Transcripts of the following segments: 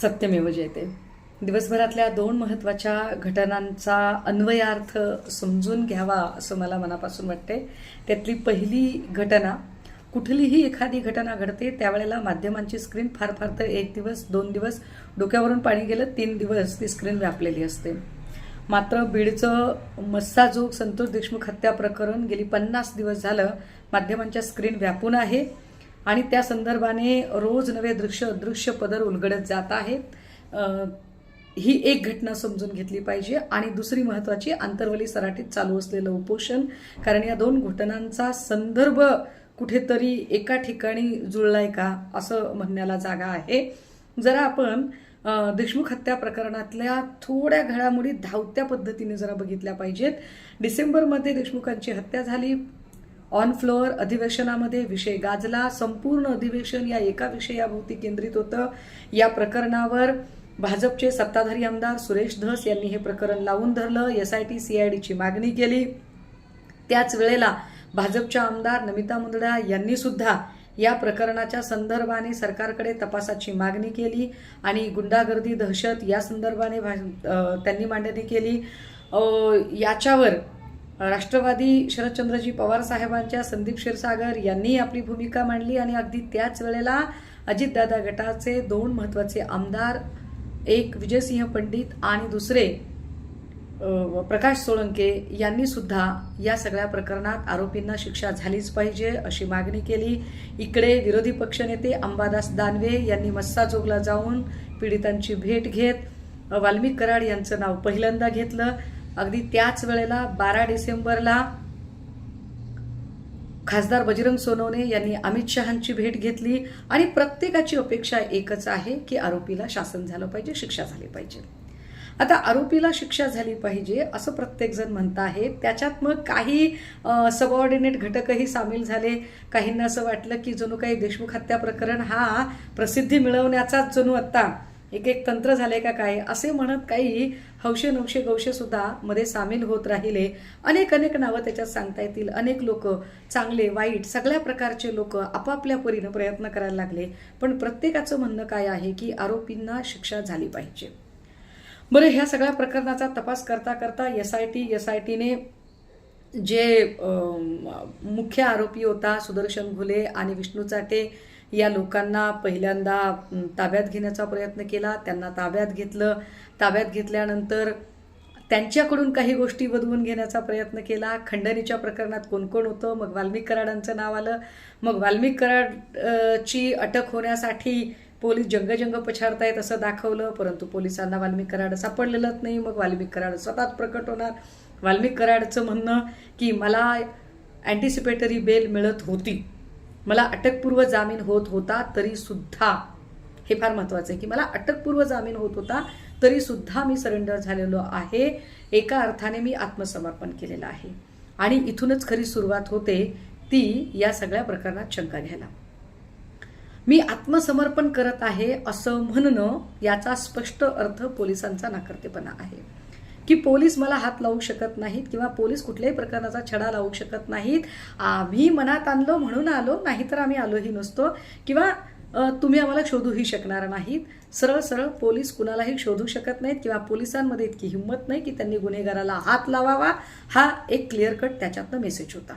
सत्यमेव जयते. दिवसभरातल्या दोन महत्त्वाच्या घटनांचा अन्वयार्थ समजून घ्यावा असं मला मनापासून वाटते त्यातली पहिली घटना कुठलीही एखादी घटना घडते त्यावेळेला माध्यमांची स्क्रीन फार फार तर एक दिवस दोन दिवस डोक्यावरून पाणी गेलं तीन दिवस ती स्क्रीन व्यापलेली असते. मात्र बीडचं मस्साजोग संतोष देशमुख हत्या प्रकरण गेली पन्नास दिवस झालं माध्यमांच्या स्क्रीन व्यापून आहे. आणि त्या संदर्भाने रोज नवे दृश्य अदृश्य पदर उलगडत जात आहेत. ही एक घटना समजून घेतली पाहिजे. आणि दुसरी महत्त्वाची आंतरवली सराटीत चालू असलेलं उपोषण. कारण या दोन घटनांचा संदर्भ कुठेतरी एका ठिकाणी जुळलाय का असं म्हणण्याला जागा आहे. जरा आपण देशमुख हत्या प्रकरणातल्या थोड्या घडामोडी धावत्या पद्धतीने जरा बघितल्या पाहिजेत. डिसेंबरमध्ये देशमुखांची हत्या झाली. ऑन फ्लोअर अधिवेशनामध्ये विषय गाजला. संपूर्ण अधिवेशन या एका विषयाभोवती केंद्रित होतं. या प्रकरणावर भाजपचे सत्ताधारी आमदार सुरेश धस यांनी हे प्रकरण लावून धरलं. एस आय टी सीआयडीची मागणी केली. त्याच वेळेला भाजपच्या आमदार नमिता मुंदडा यांनी सुद्धा या प्रकरणाच्या संदर्भाने सरकारकडे तपासाची मागणी केली आणि गुंडागर्दी दहशत या संदर्भाने भा- त्यांनी मांडणी केली. याच्यावर राष्ट्रवादी शरदचंद्रजी पवार साहेबांच्या संदीप क्षीरसागर यांनी आपली भूमिका मांडली आणि अगदी त्याच वेळेला अजितदादा गटाचे दोन महत्त्वाचे आमदार एक विजयसिंह पंडित आणि दुसरे प्रकाश सोळंके यांनी सुद्धा या सगळ्या प्रकरणात आरोपींना शिक्षा झालीच पाहिजे अशी मागणी केली. इकडे विरोधी पक्षनेते अंबादास दानवे यांनी मस्साजोगला जाऊन पीडितांची भेट घेत वाल्मिक कराड यांचं नाव पहिल्यांदा घेतलं. अगदी त्याच वेळेला बारा डिसेंबरला खासदार बजरंग सोनवणे यांनी अमित शहांची भेट घेतली आणि प्रत्येकाची अपेक्षा एकच आहे की आरोपीला शासन झालं पाहिजे शिक्षा झाली पाहिजे. आता आरोपीला शिक्षा झाली पाहिजे असं प्रत्येकजण म्हणत आहे. त्याच्यात मग काही सबऑर्डिनेट घटकही सामील झाले. काहींना असं वाटलं की जणू काही देशमुख हत्या प्रकरण हा प्रसिद्धी मिळवण्याचाच जणू आत्ता एक एक तंत्र झाले का काय? असे म्हणत काही हौशे नवशे गौशे सुद्धा मध्ये सामील होत राहिले. अनेक अनेक नावं त्याच्यात सांगता येतील. अनेक लोक चांगले वाईट सगळ्या प्रकारचे लोक आपापल्या परीनं प्रयत्न करायला लागले. पण प्रत्येकाचं म्हणणं काय आहे की आरोपींना शिक्षा झाली पाहिजे. बरं ह्या सगळ्या प्रकरणाचा तपास करता करता S I T S I टीने जे मुख्य आरोपी होता सुदर्शन घुले आणि विष्णू चाटे या लोकांना पहिल्यांदा ताब्यात घेण्याचा प्रयत्न केला. त्यांना ताब्यात घेतलं. ताब्यात घेतल्यानंतर त्यांच्याकडून काही गोष्टी बदलून घेण्याचा प्रयत्न केला. खंडणीच्या प्रकरणात कोण कोण होतं? मग वाल्मिक कराडांचं नाव आलं. मग वाल्मिक कराड ची अटक होण्यासाठी पोलीस जंगजंग पछाडतायत असं दाखवलं. परंतु पोलिसांना वाल्मिक कराड सापडलेलंच नाही. मग वाल्मिक कराड स्वतःच प्रकट होणार. वाल्मिक कराडचं म्हणणं की मला अँटिसिपेटरी बेल मिळत होती. मला अटकपूर्व जामीन होत होता तरी सुद्धा हे फार महत्वाचं आहे की मला अटकपूर्व जामीन होत होता तरी सुद्धा मी सरेंडर झालेलो आहे. एका अर्थाने मी आत्मसमर्पण केलेलं आहे. आणि इथूनच खरी सुरुवात होते ती या सगळ्या प्रकरणात शंका घ्यायला. मी आत्मसमर्पण करत आहे असं म्हणणं याचा स्पष्ट अर्थ पोलिसांचा नाकर्तेपणा आहे. की पोलीस मला हात लावू शकत नाहीत किंवा पोलीस कुठल्याही प्रकारचा छडा लावू शकत नाहीत. आम्ही मनात आणलो म्हणून आलो नाहीतर आम्ही आलोही नसतो. किंवा तुम्ही आम्हाला शोधूही शकणार नाहीत. सरळ सरळ पोलीस कुणालाही शोधू शकत नाहीत किंवा पोलिसांमध्ये इतकी हिंमत नाही की त्यांनी गुन्हेगाराला हात लावावा. हा एक क्लिअर कट त्याच्यातनं मेसेज होता.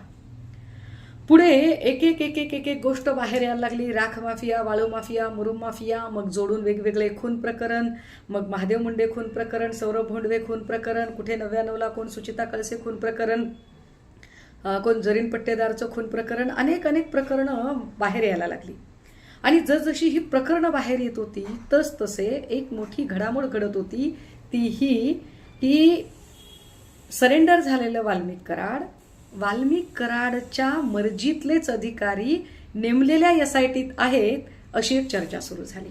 पुढे एक एक एक एक एक एक गोष्ट बाहेर यायला लागली. राख माफिया वाळू माफिया मुरुम माफिया मग जोडून वेगवेगळे खून प्रकरण मग महादेव मुंडे खून प्रकरण सौरभ भोंडवे खून प्रकरण कुठे नव्याण्णवला कोण सुचिता कळसे खून प्रकरण कोण जरीन पट्टेदारचं खून प्रकरण अनेक अनेक प्रकरणं बाहेर यायला लागली. आणि जसजशी ही प्रकरणं बाहेर येत होती तस तसे एक मोठी घडामोड घडत होती. ती ही की सरेंडर झालेलं वाल्मिक कराड वाल्मिक कराडच्या मर्जीतलेच अधिकारी नेमलेल्या एस आय टीत आहेत अशी एक चर्चा सुरू झाली.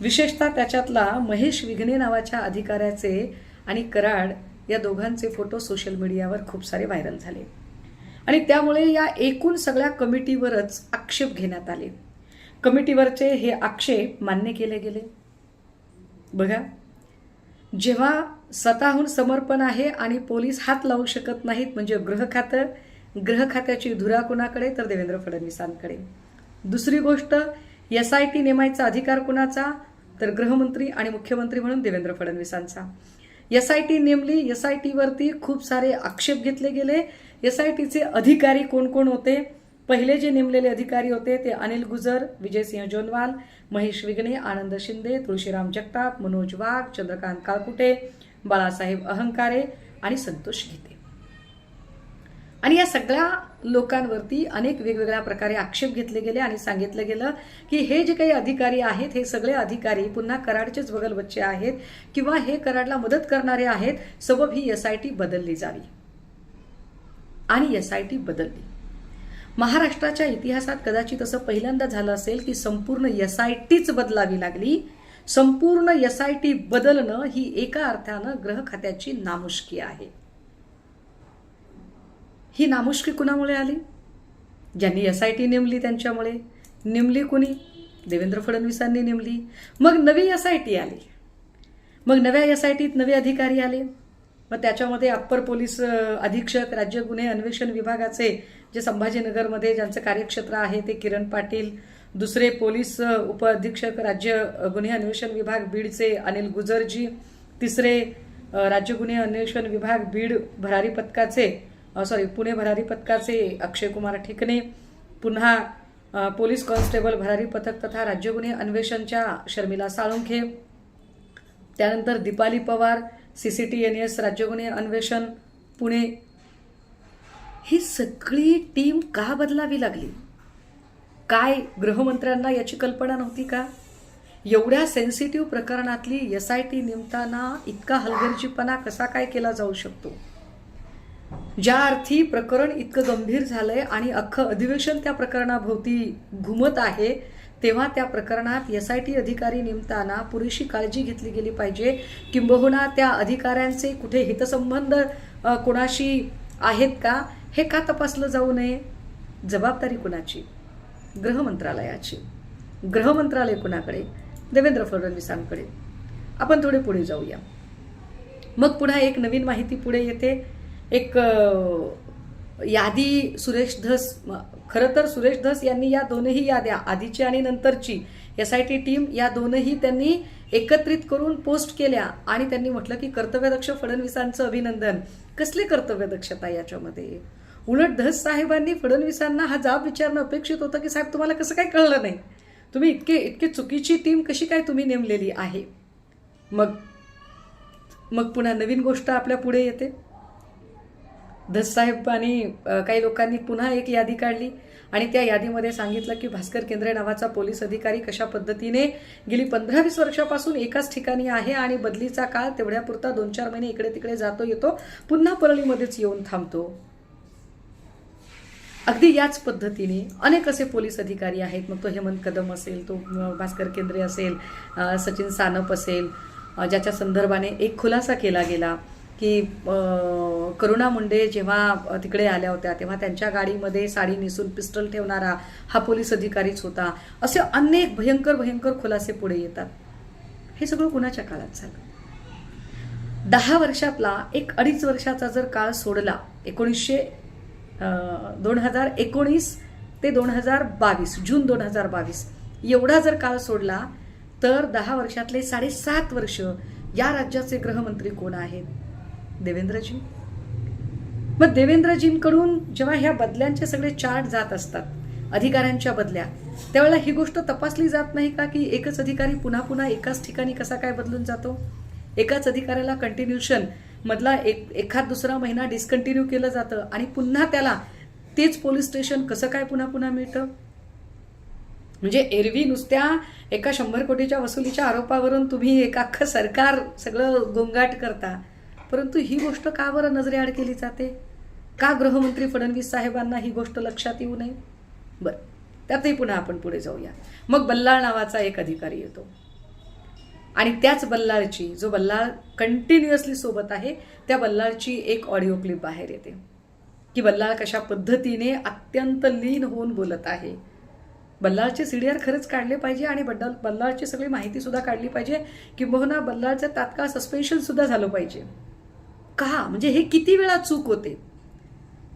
विशेषतः त्याच्यातला महेश विघ्ने नावाच्या अधिकाऱ्याचे आणि कराड या दोघांचे फोटो सोशल मीडियावर खूप सारे व्हायरल झाले. आणि त्यामुळे या एकूण सगळ्या कमिटीवरच आक्षेप घेण्यात आले. कमिटीवरचे हे आक्षेप मान्य केले गेले. बघा जेव्हा स्वतःहून समर्पण आहे आणि पोलीस हात लावू शकत नाहीत म्हणजे गृह खातं गृह खात्याची धुरा कुणाकडे तर देवेंद्र फडणवीसांकडे. दुसरी गोष्ट एस आय टी नेमायचा अधिकार कुणाचा? तर गृहमंत्री आणि मुख्यमंत्री म्हणून देवेंद्र फडणवीसांचा. एस आय टी नेमली एस आय टीवरती खूप सारे आक्षेप घेतले गेले. एस आय टीचे अधिकारी कोण कोण होते? पहिले जे नेमलेले अधिकारी होते ते अनिल गुजर विजयसिंह जोनवाल महेश विगणे आनंद शिंदे तुळशीराम जगताप मनोज वाघ चंद्रकांत काळकुटे बाळासाहेब अहंकारे आणि संतोष गीते आणि या सगळ्या लोकांवरती अनेक वेगवेगळ्या प्रकारे आक्षेप घेतले गेले आणि सांगितलं गेलं की हे जे काही अधिकारी आहेत हे सगळे अधिकारी पुन्हा कराडचेच बगल बच्चे आहेत किंवा हे कराडला मदत करणारे आहेत सबब ही एस आय टी बदलली जावी. आणि एस आय टी बदलली. महाराष्ट्राच्या इतिहासात कदाचित असं पहिल्यांदा झालं असेल की संपूर्ण एस आय टीच बदलावी लागली संपूर्ण एस आय टी बदलणं ही एका अर्थानं ग्रह खात्याची नामुष्की आहे. ही नामुष्की कुणामुळे आली? ज्यांनी एस आय टी नेमली त्यांच्यामुळे. नेमली कुणी? देवेंद्र फडणवीसांनी नेमली. मग नवी एस आय टी आली. मग नव्या एस आय टीत नवे अधिकारी आले. मग त्याच्यामध्ये अप्पर पोलीस अधीक्षक राज्य गुन्हे अन्वेषण विभागाचे जे संभाजीनगरमध्ये ज्यांचं कार्यक्षेत्र आहे ते किरण पाटील दुसरे पोलीस उपअधीक्षक राज्य गुन्हे अन्वेषण विभाग बीडचे अनिल गुजरजी तिसरे राज्य गुन्हे अन्वेषण विभाग बीड भरारी पथकाचे सॉरी पुणे भरारी पथकाचे अक्षय कुमार ठिकणे पुन्हा पोलीस कॉन्स्टेबल भरारी पथक तथा राज्य गुन्हे अन्वेषणच्या शर्मिला साळुंखे त्यानंतर Deepali Pawar C C T N S राज्य गुन्हे अन्वेषण पुणे. ही सगळी टीम का बदलावी लागली? काय गृहमंत्र्यांना याची कल्पना नव्हती का? एवढ्या सेन्सिटिव्ह प्रकरणातली एस आय टी नेमताना इतका हलगर्जीपणा कसा काय केला जाऊ शकतो? ज्या अर्थी प्रकरण इतकं गंभीर झालंय आणि अख्खं अधिवेशन त्या प्रकरणाभोवती घुमत आहे तेव्हा त्या प्रकरणात एस आय टी अधिकारी नेमताना पुरेशी काळजी घेतली गेली पाहिजे. किंबहुना त्या अधिकाऱ्यांचे कुठे हितसंबंध कोणाशी आहेत का? हे का तपासलं जाऊ नये? जबाबदारी कुणाची? गृह मंत्रालयाची गृह मंत्रालय कुणाकडे? देवेंद्र फडणवीसांकडे. आपण थोडे पुढे जाऊया. मग पुन्हा एक नवीन माहिती पुढे येते. एक यादी सुरेश धस खरं तर सुरेश धस यांनी या दोनही याद्या आधीची आणि नंतरची एस आय टी टीम या दोनही त्यांनी एकत्रित करून पोस्ट केल्या आणि त्यांनी म्हटलं की कर्तव्यदक्ष फडणवीसांचं अभिनंदन. कसली कर्तव्यदक्षता याच्यामध्ये? उलट धस साहेबांनी फडणवीसांना हा जाब विचारणं अपेक्षित होतं की साहेब तुम्हाला कसं काय कळलं नाही? तुम्ही इतके इतके चुकीची टीम कशी काय तुम्ही नेमलेली आहे? मग मग पुन्हा नवीन गोष्ट आपल्या पुढे येते. धससाहेब आणि काही लोकांनी पुन्हा एक यादी काढली आणि त्या यादीमध्ये सांगितलं की भास्कर केंद्रे नावाचा पोलीस अधिकारी कशा पद्धतीने गेली पंधरा वीस वर्षापासून एकाच ठिकाणी आहे आणि बदलीचा काळ तेवढ्यापुरता दोन चार महिने इकडे तिकडे जातो येतो पुन्हा परळीमध्येच येऊन थांबतो. अगदी याच पद्धतीने अनेक असे पोलीस अधिकारी आहेत. मग तो हेमंत कदम असेल तो भास्कर केंद्रे असेल सचिन सानप असेल ज्याच्या संदर्भाने एक खुलासा केला गेला की करुणा मुंडे जेव्हा तिकडे आल्या होत्या तेव्हा त्यांच्या गाडीमध्ये साडी नेसून पिस्टल ठेवणारा हा पोलीस अधिकारीच होता. असे अनेक भयंकर भयंकर खुलासे पुढे येतात. हे सगळं कुणाच्या काळात झालं? दहा वर्षातला एक अडीच वर्षाचा जर काळ सोडला एकोणीसशे दोन हजार एकोणीस ते दोन हजार बावीस जून दोन हजार बावीस. एवढा जर काळ सोडला तर दहा वर्षातले साडेसात वर्ष या राज्याचे गृहमंत्री कोण आहेत? देवेंद्रजी. मग देवेंद्रजींकडून जेव्हा ह्या बदल्यांचे सगळे चार्ट जात असतात अधिकाऱ्यांच्या बदल्या त्यावेळेला ही गोष्ट तपासली जात नाही का की एकच अधिकारी पुन्हा पुन्हा एकाच ठिकाणी कसा काय बदलून जातो? एकाच अधिकाऱ्याला कंटिन्युशन मधला एक एखाद दुसरा महिना डिस्कंटिन्यू केलं जातं आणि पुन्हा त्याला तेच पोलीस स्टेशन कसं काय पुन्हा पुन्हा मिळतं? म्हणजे एरवी नुसत्या एका शंभर कोटीच्या वसुलीच्या आरोपावरून तुम्ही एक अख्खं सरकार सगळं गोंगाट करता. परंतु ही गोष्ट का बरं नजरेआड केली जाते? का गृहमंत्री फडणवीस साहेबांना ही गोष्ट लक्षात येऊ नये? बरं त्यातही पुन्हा आपण पुढे जाऊया. मग बल्लाळ नावाचा एक अधिकारी येतो. आणि त्याच बल्लाळची जो बल्लाळ कंटिन्युअसली सोबत आहे त्या बल्लाळची एक ऑडिओ क्लिप बाहेर येते. की बल्लाळ कशा पद्धतीने अत्यंत लीन होऊन बोलत आहे. बल्लाळचे सीडीआर खरंच काढले पाहिजे आणि बड्डल बल्लाळची सगळी माहिती सुद्धा काढली पाहिजे किंबहुना बल्लाळचं तात्काळ सस्पेन्शन सुद्धा झालं पाहिजे. का? म्हणजे हे किती वेळा चूक होते?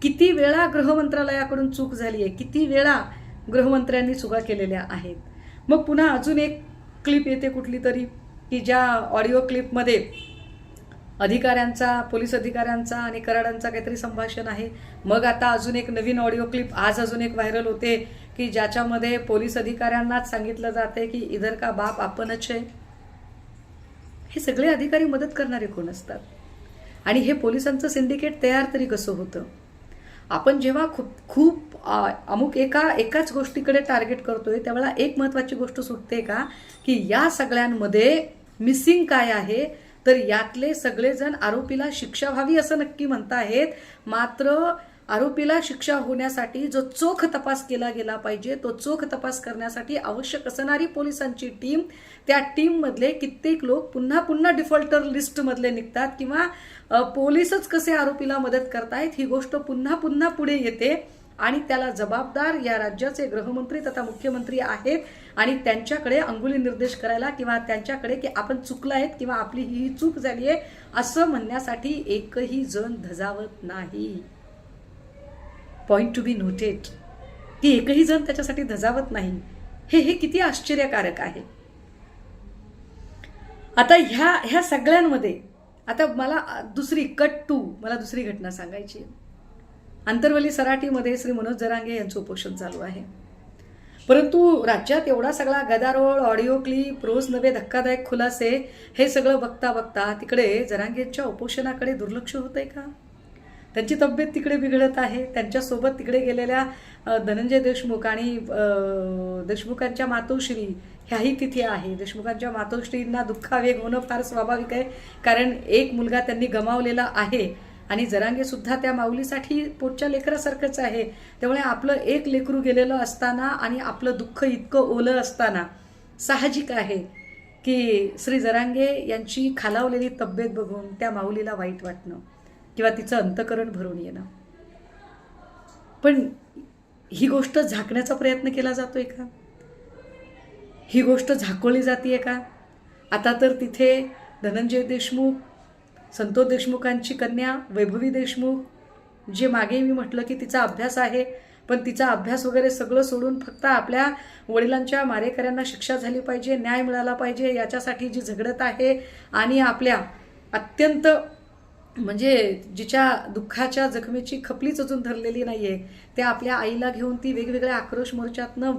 किती वेळा गृहमंत्रालयाकडून चूक झाली आहे? किती वेळा गृहमंत्र्यांनी चुका केलेल्या आहेत? मग पुन्हा अजून एक क्लिप येते कुठली तरी. की ज्या ऑडिओ क्लिपमध्ये अधिकाऱ्यांचा पोलीस अधिकाऱ्यांचा आणि कराडांचा काहीतरी संभाषण आहे. मग आता अजून एक नवीन ऑडिओ क्लिप आज अजून एक व्हायरल होते की ज्याच्यामध्ये पोलीस अधिकाऱ्यांनाच सांगितलं जाते की इधर का बाप आपणच आहे हे सगळे अधिकारी मदत करणारे कोण असतात? आणि हे पोलिसांचं सिंडिकेट तयार तरी कसं होतं? आपण जेव्हा खूप खूप अमुक एका एकाच गोष्टीकडे टार्गेट करतोय त्यावेळेला एक महत्वाची गोष्ट सुटते का? की या सगळ्यांमध्ये मिसिंग काय आहे? तर यातले सगळेजण आरोपीला शिक्षा व्हावी असं नक्की म्हणताहेत. मात्र आरोपीला शिक्षा होण्यासाठी जो चोख तपास केला गेला पाहिजे तो चोख तपास करण्यासाठी आवश्यक असणारी पोलिसांची टीम त्या टीममधले कित्येक लोक पुन्हा पुन्हा डिफॉल्टर लिस्टमधले निघतात किंवा पोलीसच कसे आरोपीला मदत करतायत ही गोष्ट पुन्हा पुन्हा पुढे येते. आणि त्याला जबाबदार या राज्याचे गृहमंत्री तथा मुख्यमंत्री आहेत आणि त्यांच्याकडे अंगुली निर्देश करायला किंवा त्यांच्याकडे की आपण चुकला आहेत किंवा आपली ही चूक झाली आहे असं म्हणण्यासाठी एकही जण धजावत नाही. पॉईंट टू बी नोटेड की एकही जण त्याच्यासाठी धजावत नाही. हे हे किती आश्चर्यकारक आहे. आता ह्या ह्या सगळ्यांमध्ये आता मला दुसरी कट टू मला दुसरी घटना सांगायची आहे. आंतरवली सराठीमध्ये श्री मनोज जरांगे यांचं उपोषण चालू आहे. परंतु राज्यात एवढा सगळा गदारोळ ऑडिओ क्लिप रोज नवे धक्कादायक खुलासे हे सगळं बघता बघता तिकडे जरांगेंच्या उपोषणाकडे दुर्लक्ष होत आहे का? त्यांची तब्येत तिकडे बिघडत आहे. त्यांच्यासोबत तिकडे गेलेल्या धनंजय देशमुख आणि देशमुखांच्या मातोश्री ह्याही तिथे आहे. देशमुखांच्या मातोश्रींना दुःखावेग होणं फार स्वाभाविक आहे. कारण एक मुलगा त्यांनी गमावलेला आहे. आणि जरांगेसुद्धा त्या माऊलीसाठी पोटच्या लेकरासारखंच आहे. त्यामुळे आपलं एक लेकरू गेलेलं असताना आणि आपलं दुःख इतकं ओलं असताना साहजिक आहे की श्री जरांगे यांची खालावलेली तब्येत बघून त्या माऊलीला वाईट वाटणं किंवा तिचं अंतकरण भरून येणं. पण ही गोष्ट झाकण्याचा प्रयत्न केला जातोय का? ही गोष्ट झाकवली जाते का? आता तर तिथे धनंजय देशमुख संतोष देशमुखांची कन्या वैभवी देशमुख जे मागे मी म्हटलं की तिचा अभ्यास आहे पण तिचा अभ्यास वगैरे सगळं सोडून फक्त आपल्या वडिलांच्या मारेकऱ्यांना शिक्षा झाली पाहिजे न्याय मिळाला पाहिजे याच्यासाठी जी झगडत आहे आणि आपल्या अत्यंत म्हणजे जिच्या दुःखाच्या जखमेची खपलीच अजून धरलेली नाही आहे त्या आपल्या आईला घेऊन ती वेगवेगळ्या आक्रोश मोर्चातनं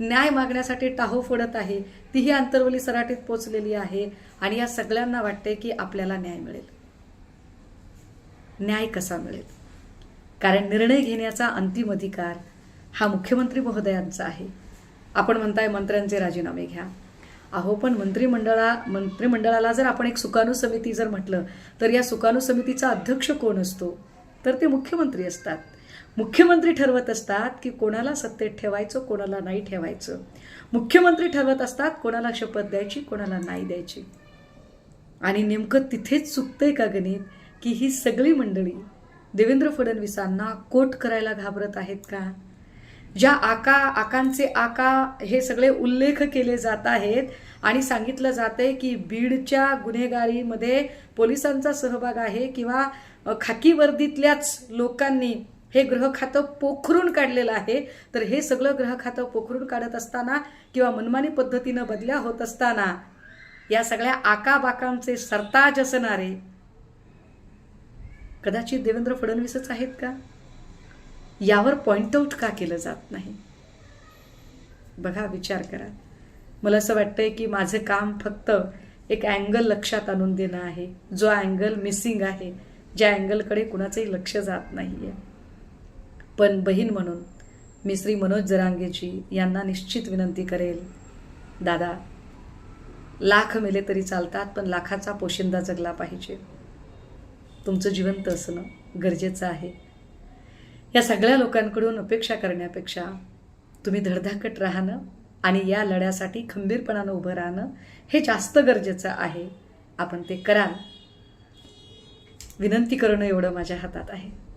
न्याय मागण्यासाठी टाहो फोडत आहे तीही आंतरवली सराटीत पोचलेली आहे आणि या सगळ्यांना वाटते की आपल्याला न्याय मिळेल. न्याय कसा मिळेल? कारण निर्णय घेण्याचा अंतिम अधिकार हा मुख्यमंत्री महोदयांचा आहे. आपण म्हणताय मंत्र्यांचे राजीनामे घ्या. अहो पण मंत्रिमंडळा मंत्रिमंडळाला जर आपण एक सुकाणू समिती जर म्हटलं तर या सुकाणू समितीचा अध्यक्ष कोण असतो? तर ते मुख्यमंत्री असतात. मुख्यमंत्री ठरवत असतात की कोणाला सत्तेत ठेवायचं कोणाला नाही ठेवायचं. मुख्यमंत्री ठरवत असतात कोणाला शपथ द्यायची कोणाला नाही द्यायची. आणि नेमकं तिथेच चुकतंय का गणित की ही सगळी मंडळी देवेंद्र फडणवीसांना कोट करायला घाबरत आहेत का? ज्या आका आकांचे आका हे सगळे उल्लेख केले जात आहेत आणि सांगितलं जाते की बीडच्या गुन्हेगारीमध्ये पोलिसांचा सहभाग आहे किंवा खाकी वर्दीतल्याच लोकांनी हे ग्रह खातं पोखरून काढलेलं आहे. तर हे सगळं ग्रह खातं पोखरून काढत असताना किंवा मनमानी पद्धतीनं बदल्या होत असताना या सगळ्या आकाबाकांचे सरताज असणारे कदाचित देवेंद्र फडणवीसच आहेत का? यावर पॉईंट आऊट का केलं जात नाही? बघा विचार करा. मला असं वाटतंय की माझं काम फक्त एक अँगल लक्षात आणून देणं आहे. जो अँगल मिसिंग आहे ज्या अँगलकडे कुणाचंही लक्ष जात नाही आहे पण बहीण म्हणून मी श्री मनोज जरांगेजी यांना निश्चित विनंती करेल. दादा लाख मेले तरी चालतात पण लाखाचा पोशिंदा जगला पाहिजे. तुमचं जिवंत असणं गरजेचं आहे. या सगळ्या लोकांकडून अपेक्षा करण्यापेक्षा तुम्ही धडधाकट राहणं आणि या लढ्यासाठी खंबीरपणानं उभं राहणं हे जास्त गरजेचं आहे. आपण ते कराल. विनंती करणं एवढं माझ्या हातात आहे.